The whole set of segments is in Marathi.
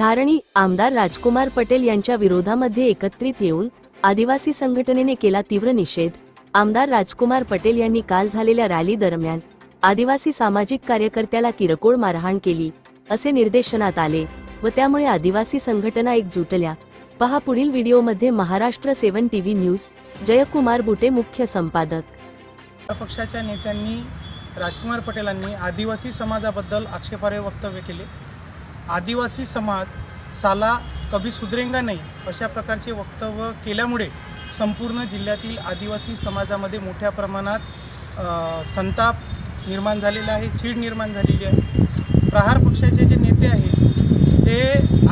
धारणी आमदार राजकुमार पटेल यांच्या विरोधामध्ये एकत्रित येऊन आदिवासी संघटनेने केला तीव्र निषेध. आमदार राजकुमार पटेल यांनी काल झालेल्या रॅली दरम्यान आदिवासी सामाजिक कार्यकर्त्याला किरकोळ मारहाण केली असे निर्देशनात आले व त्यामुळे आदिवासी संघटना एकजुटल्या. पहा पुढील व्हिडिओमध्ये Maharashtra seven TV news Jaykumar Bute मुख्य संपादक. पक्षाच्या नेत्यांनी राजकुमार पटेलांनी आदिवासी समाजाबद्दल आक्षेपार्ह वक्तव्य केले. आदिवासी समाज साला कभी सुधरेंगा नाही अशा प्रकारचे वक्तव्य केल्यामुळे संपूर्ण जिल्ह्यातील आदिवासी समाजामध्ये मोठ्या प्रमाणात संताप निर्माण झालेला आहे चीड निर्माण झालेली आहे. प्रहार पक्षाचे जे नेते आहेत हे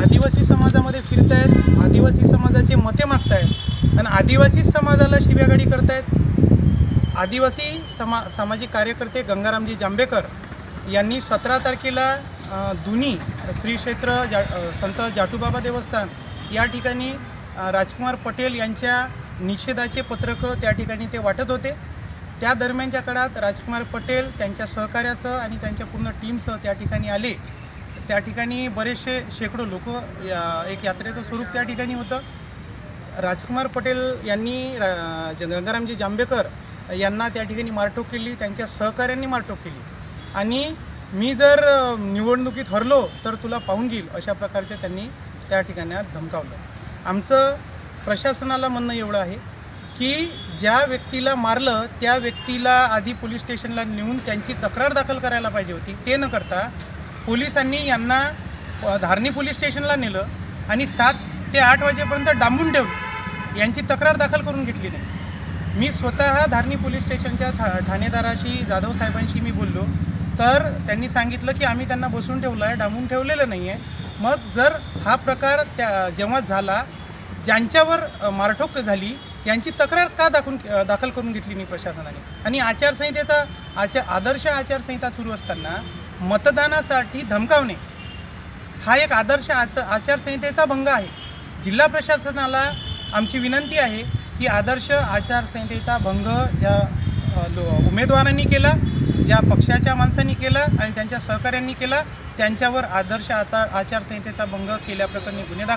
आदिवासी समाजामध्ये फिरत आहेत आदिवासी समाजाचे मते मागतायत आणि आदिवासी समाजाला शिव्यागाडी करतायत. आदिवासी समा सामाजिक कार्यकर्ते गंगारामजी जांभेकर यांनी सतरा तारखेला दुनी श्री क्षेत्र जा संत जाटूबाबा देवस्थान या ठिकाणी राजकुमार पटेल यांच्या निषेधाचे पत्रकं त्या ठिकाणी ते वाटत होते. त्या दरम्यानच्या काळात राजकुमार पटेल त्यांच्या सहकार्यासह आणि त्यांच्या पूर्ण टीमसह त्या ठिकाणी आले. त्या ठिकाणी बरेचसे शेकडो लोक एक यात्रेचं स्वरूप त्या ठिकाणी होतं. राजकुमार पटेल यांनी रा गंगारामजी जांभेकर यांना त्या ठिकाणी मारटोक केली त्यांच्या सहकाऱ्यांनी मारटोक केली. आणि मी जर निवडणुकीत हरलो तर तुला पाहून घेईल अशा प्रकारचे त्यांनी त्या ठिकाणात धमकावलं. आमचं प्रशासनाला म्हणणं एवढं आहे की ज्या व्यक्तीला मारलं त्या व्यक्तीला आधी पोलीस स्टेशनला नेऊन त्यांची तक्रार दाखल करायला पाहिजे होती. ते न करता पोलिसांनी यांना धारणी पोलीस स्टेशनला नेलं आणि सात ते आठ वाजेपर्यंत डांबून ठेवलं. यांची तक्रार दाखल करून घेतली नाही. मी स्वतः धारणी पोलीस स्टेशनच्या ठा ठाणेदाराशी जाधव साहेबांशी मी बोललो. तर त्यांनी सांगितलं की आम्ही त्यांना बसून ठेवलं आहे डांबून ठेवलेलं नाही आहे मग जर हा प्रकार त्या जेव्हा झाला ज्यांच्यावर मारठोक झाली यांची तक्रार का दाखवून दाखल करून घेतली नाही प्रशासनाने? आणि आचारसंहितेचा आचार आदर्श आचारसंहिता सुरू असताना मतदानासाठी धमकावणे हा एक आदर्श आच आचारसंहितेचा भंग आहे. जिल्हा प्रशासनाला आमची विनंती आहे की आदर्श आचारसंहितेचा भंग ज्या उमेदवारांनी केला ज्या पक्षाच्या माणसांनी केलं आणि त्यांच्या सहकाऱ्यांनी केला त्यांच्यावर आदर्श आता आचारसंहितेचा भंग केल्याप्रकरणी गुन्हे दाखल